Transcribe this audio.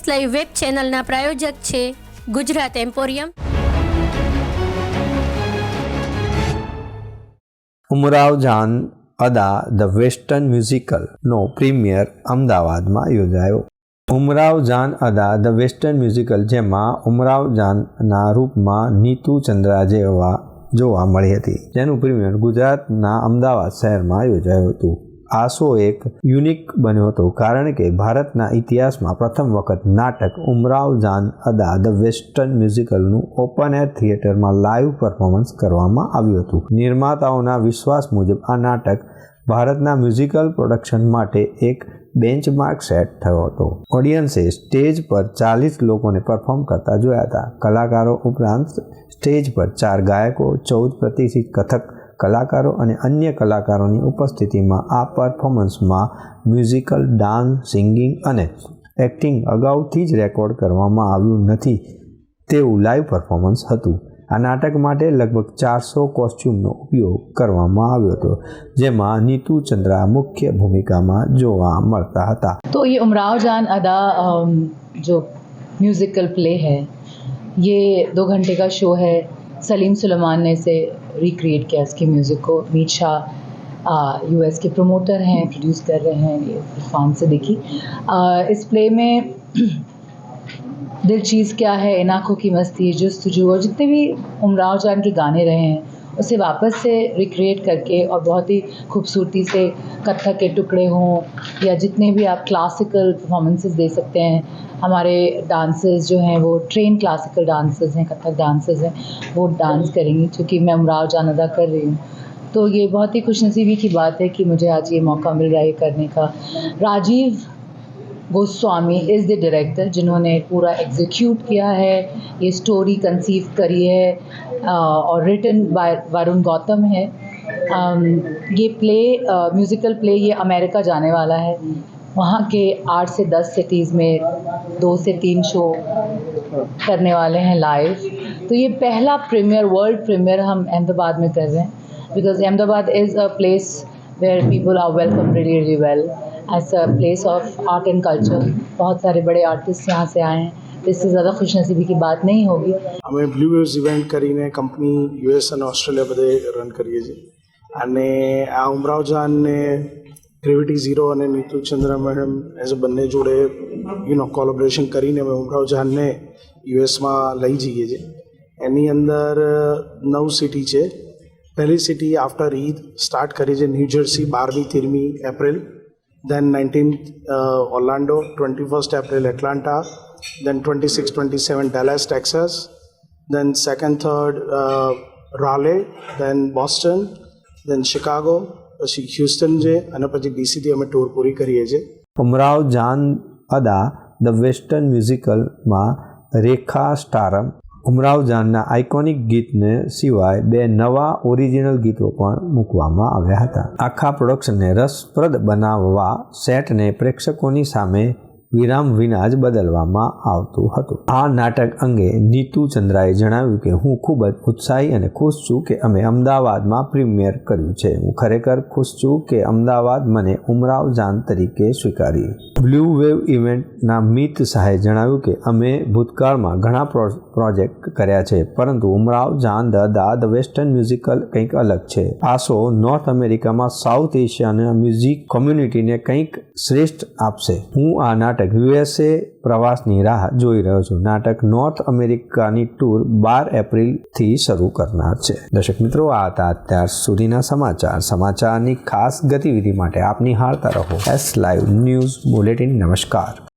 S live web ચેનલના પ્રાયોજક છે Gujarat emporium. ઉમરાવ Jaan Ada the western મ્યુઝિકલનો premier અમદાવાદમાં યોજાયો. ઉમરાવ Jaan Ada the western musical જેમાં ઉમરાવ જાનના રૂપમાં નીતુ ચંદ્રા જેવા જોવા મળી હતી. જેનું પ્રીમિયર ગુજરાતના અમદાવાદ શહેરમાં યોજાયું હતું. આ શો એક યુનિક બન્યો હતો, કારણ કે ભારતના ઇતિહાસમાં પ્રથમ વખત નાટક ઉમરાવ જાન અદા ધ વેસ્ટર્ન મ્યુઝિકલનું ઓપન એર થિયેટરમાં લાઈવ પરફોર્મન્સ કરવામાં આવ્યું હતું. નિર્માતાઓના વિશ્વાસ મુજબ આ નાટક ભારતના મ્યુઝિકલ પ્રોડક્શન માટે એક બેન્ચમાર્ક સેટ થયો હતો. ઓડિયન્સે સ્ટેજ પર ચાલીસ લોકોને પરફોર્મ કરતા જોયા હતા. કલાકારો ઉપરાંત સ્ટેજ પર ચાર ગાયકો, ચૌદ પ્રતિષ્ઠિત કથક કલાકારો અને અન્ય કલાકારોની ઉપસ્થિતિમાં આ પરફોર્મન્સમાં મ્યુઝિકલ ડાન્સ સિંગિંગ અને એક્ટિંગ અગાઉથી જ રેકોર્ડ કરવામાં આવ્યું નથી તેવું લાઈવ પરફોર્મન્સ હતું આ નાટક માટે લગભગ ચારસો કોસ્ચ્યુમનો ઉપયોગ કરવામાં આવ્યો હતો જેમાં નીતુ ચંદ્રા મુખ્ય ભૂમિકામાં જોવા મળતા હતા तो ये उमराव जान अदा अम, जो म्यूज़िकल प्ले है ये दो घंटे का शो है सलीम सुलेमान ने इसे रिक्रिएट किया इसके म्यूज़िक को मीत शाह यूएस के प्रमोटर हैं प्रोड्यूस कर रहे हैं, ये इरफान से देखी। इस प्ले में दिल चीज़ क्या है? इन आँखों की मस्ती है जस्तजू और जितने भी उमराव जान के गाने रहे हैं उसे वापस से रिक्रिएट करके और बहुत ही खूबसूरती से कथक के टुकड़े हों या जितने भी आप क्लासिकल परफॉर्मेंसेस दे सकते हैं। हमारे डांसर्स जो हैं, वो ट्रेन क्लासिकल डांसर्स हैं कथक डांसर्स हैं, वो डांस करेंगी क्योंकि मैं उमराव जान अदा कर रही हूँ। तो ये बहुत ही खुशनसीबी की बात है कि मुझे आज ये मौका मिल रहा है करने का। Rajeev Goswami is the director जिन्होंने पूरा एग्जीक्यूट किया है, ये स्टोरी कंसीव करी है और रिटन बाय वरुण गौतम है। ये प्ले म्यूज़िकल प्ले ये अमेरिका जाने वाला है। वहाँ के आठ से दस सिटीज़ में दो से तीन शो करने वाले हैं लाइव तो ये पहला प्रीमियर वर्ल्ड प्रीमियर हम अहमदाबाद में कर रहे हैं। Because Ahmedabad is a place where people are welcome really well as a place of art and culture बहुत सारे बड़े आर्टिस्ट यहाँ से आए हैं तो इससे ज़्यादा खुशनसीबी की बात नहीं होगी અમે બ્લુ વેવ્સ ઇવેન્ટ કરીને કંપની યુએસ અને ઓસ્ટ્રેલિયા બધે રન કરીએ છીએ અને આ ઉમરાવ જાનને ગ્રેવિટી ઝીરો અને Neetu Chandra madam as a બંને જોડે યુ નો કોલોબરેશન કરીને અમે ઉમરાવ જાનને યુએસમાં લઈ જઈએ છીએ એની અંદર નવ સિટી છે પહેલી સિટી આફ્ટર ઈદ સ્ટાર્ટ કરી છે ન્યૂ જર્સી બારમી તેરમી April then 19th uh, Orlando, 21st April Atlanta, then 26, 27 Dallas, Texas, then second, third uh, Raleigh, then Boston, then Chicago, પછી હ્યુસ્ટન છે અને પછી ડીસીથી અમે ટૂર પૂરી કરીએ છીએ અમરાવ જાન અદા ધ વેસ્ટર્ન મ્યુઝિકલમાં રેખા સ્ટારમ ઉમરાવ જાનના આઇકોનિક ગીતને સિવાય બે નવા ઓરિજિનલ ગીતો પણ મૂકવામાં આવ્યા હતા. આખા પ્રોડક્શનને રસપ્રદ બનાવવા સેટને પ્રેક્ષકોની સામે વિરામ વિના જ બદલવામાં આવતું હતું. આ નાટક અંગે નીતુ ચંદ્રાએ જણાવ્યું કે, હું ખૂબ જ ઉત્સાહી અને ખુશ છું કે અમે અમદાવાદમાં પ્રીમિયર કર્યું છે. હું ખરેખર ખુશ છું કે અમદાવાદ મને ઉમરાવ જાન તરીકે સ્વીકારી બ્લુ વેવ ઇવેન્ટના મિત શાહે જણાવ્યું કે, અમે ભૂતકાળમાં ઘણા પ્રોજેક્ટ કર્યા છે, પરંતુ ઉમરાવ જાન ધ દા ધ વેસ્ટર્ન મ્યુઝિકલ કંઈક અલગ છે. આ શો નોર્થ અમેરિકામાં સાઉથ એશિયાના મ્યુઝિક કોમ્યુનિટીને કંઈક શ્રેષ્ઠ આપશે. હું આ નાટક યુએસએ પ્રવાસની રાહ જોઈ રહ્યો છું. નાટક નોર્થ અમેરિકાની ટૂર બાર એપ્રિલથી શરૂ કરનાર છે. દર્શક મિત્રો, આ હતા અત્યાર સુધીના સમાચાર. સમાચારની ખાસ ગતિવિધિ માટે આપની હારતા રહો. એસ લાઈવ ન્યૂઝ બુલેટિન નમસ્કાર.